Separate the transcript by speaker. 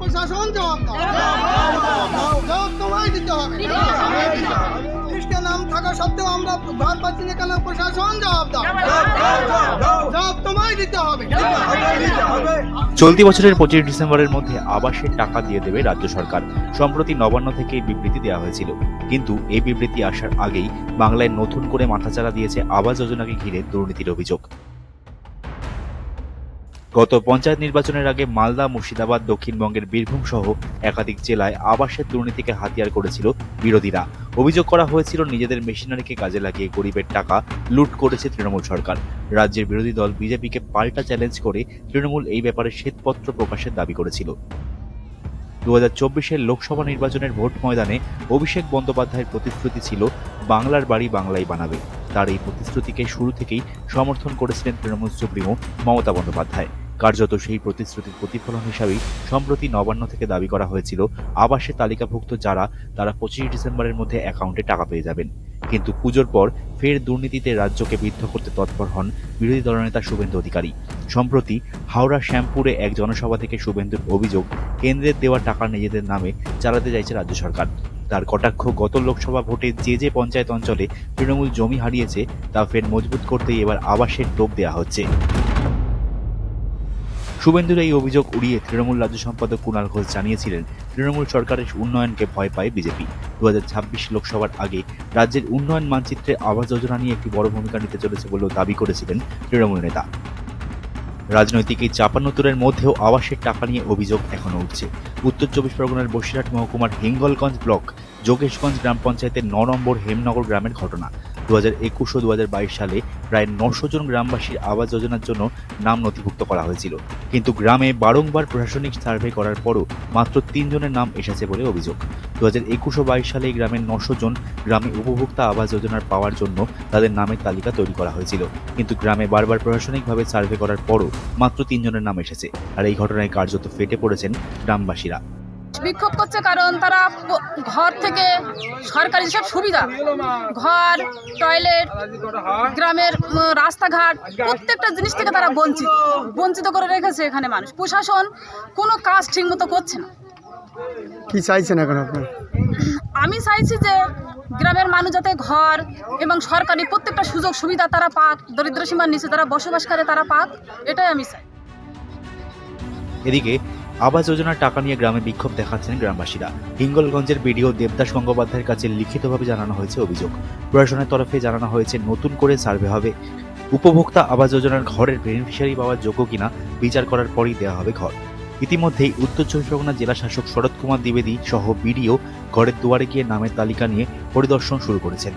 Speaker 1: প্রশাসন দিতে হবে নাম থাকা সত্ত্বেও আমরা ঘর পাচ্ছি না কেন প্রশাসন তোমায় দিতে হবে
Speaker 2: চলতি বছরের পঁচিশ ডিসেম্বরের মধ্যে আবাসের টাকা দিয়ে দেবে রাজ্য সরকার, সম্প্রতি নবান্ন থেকে বিবৃতি দেওয়া হয়েছিল। কিন্তু এই বিবৃতি আসার আগেই বাংলায় নতুন করে মাথাচাড়া দিয়েছে আবাস যোজনাকে ঘিরে দুর্নীতির অভিযোগ। গত পঞ্চায়েত নির্বাচনের আগে মালদা, মুর্শিদাবাদ, দক্ষিণবঙ্গের বীরভূম সহ একাধিক জেলায় আবাসের দুর্নীতিকে হাতিয়ার করেছিল বিরোধীরা। অভিযোগ করা হয়েছিল নিজেদের মেশিনারিকে কাজে লাগিয়ে গরিবের টাকা লুট করেছে তৃণমূল সরকার। রাজ্যের বিরোধী দল বিজেপিকে পাল্টা চ্যালেঞ্জ করে তৃণমূল এই ব্যাপারে শ্বেতপত্র প্রকাশের দাবি করেছিল। দু হাজার লোকসভা নির্বাচনের ভোট ময়দানে অভিষেক বন্দ্যোপাধ্যায়ের প্রতিশ্রুতি ছিল, বাংলার বাড়ি বাংলাই বানাবে। তার এই প্রতিশ্রুতিকে শুরু থেকেই সমর্থন করেছিলেন তৃণমূল সুপ্রিমো মমতা বন্দ্যোপাধ্যায়। কার্যত সেই প্রতিশ্রুতির প্রতিফলন হিসাবেই সম্প্রতি নবান্ন থেকে দাবি করা হয়েছিল আবাসে তালিকাভুক্ত যারা, তারা পঁচিশে ডিসেম্বরের মধ্যে অ্যাকাউন্টে টাকা পেয়ে যাবেন। কিন্তু পুজোর পর ফের দুর্নীতিতে রাজ্যকে বিদ্ধ করতে তৎপর হন বিরোধী দলনেতা শুভেন্দু অধিকারী। সম্প্রতি হাওড়া শ্যামপুরে এক জনসভা থেকে শুভেন্দুর অভিযোগ কেন্দ্রের দেওয়া টাকা নিজেদের নামে চালাতে চাইছে রাজ্য সরকার। তার কটাক্ষ গত লোকসভা ভোটে যে যে পঞ্চায়েত অঞ্চলে তৃণমূল জমি হারিয়েছে, তা ফের মজবুত করতেই এবার আবাসের টোপ দেওয়া হচ্ছে। শুভেন্দুর এই অভিযোগ উড়িয়ে তৃণমূল রাজ্য সম্পাদক কুণাল ঘোষ জানিয়েছিলেন, তৃণমূল সরকারের উন্নয়নকে ভয় পায় বিজেপি। দু হাজার ছাব্বিশ লোকসভার আগে রাজ্যের উন্নয়ন মানচিত্রে আবাস যোজনা নিয়ে একটি বড় ভূমিকা নিতে চলেছে বলেও দাবি করেছিলেন তৃণমূল নেতা। রাজনৈতিক এই চাপানুতরের মধ্যেও আবাসের টাকা নিয়ে অভিযোগ এখনও উঠছে। উত্তর চব্বিশ পরগনার বসিরহাট মহকুমার হিঙ্গলগঞ্জ ব্লক যোগেশগঞ্জ গ্রাম পঞ্চায়েতের ন নম্বর হেমনগর গ্রামের ঘটনা। দু হাজার একুশ ও দু হাজার বাইশ সালে প্রায় নশো জন গ্রামবাসীর আবাস যোজনার জন্য নাম নথিভুক্ত করা হয়েছিল। কিন্তু গ্রামে বারংবার প্রশাসনিক সার্ভে করার পরও মাত্র তিনজনের নাম এসেছে বলে অভিযোগ। দু হাজার একুশ ও বাইশ সালে গ্রামের নশো জন গ্রামে উপভোক্তা আবাস যোজনার পাওয়ার জন্য তাদের নামের তালিকা তৈরি করা হয়েছিল। কিন্তু গ্রামে বারবার প্রশাসনিকভাবে সার্ভে করার পরও মাত্র তিনজনের নাম এসেছে। আর এই ঘটনায় কার্যত ফেটে পড়েছেন গ্রামবাসীরা।
Speaker 3: বিক্ষোভ করছে কারণ তারা ঘর থেকে সরকারি সব সুবিধা। ঘর টয়লেট গ্রামের রাস্তাঘাট প্রত্যেকটা জিনিস থেকে তারা বঞ্চিত। বঞ্চিত করে রেখেছে এখানে মানুষ। প্রশাসন কোনো কাজ ঠিকমতো করছে না।
Speaker 4: কি চাইছেন এখন আপনার
Speaker 3: আমি চাইছি যে গ্রামের মানুষ যাতে ঘর এবং সরকারি প্রত্যেকটা সুযোগ সুবিধা তারা পাক দরিদ্র সীমার নিচে তারা বসবাস করে তারা পাক এটাই আমি চাই।
Speaker 2: এদিকে আবাস যোজনার টাকা নিয়ে গ্রামে বিক্ষোভ দেখাচ্ছেন গ্রামবাসীরা। হিঙ্গলগঞ্জের বিডিও দেবদাস গঙ্গোপাধ্যায়ের কাছে লিখিতভাবে জানানো হয়েছে অভিযোগ। প্রশাসনের তরফে জানানো হয়েছে, নতুন করে সার্ভে হবে। উপভোক্তা আবাস যোজনার ঘরের বেনিফিশিয়ারি পাওয়ার যোগ্য কিনা বিচার করার পরই দেওয়া হবে ঘর। ইতিমধ্যেই উত্তর চব্বিশ পরগনা জেলা শাসক শরৎ কুমার দ্বিবেদী সহ বিডিও ঘরের দুয়ারে গিয়ে নামের তালিকা নিয়ে পরিদর্শন শুরু করেছেন।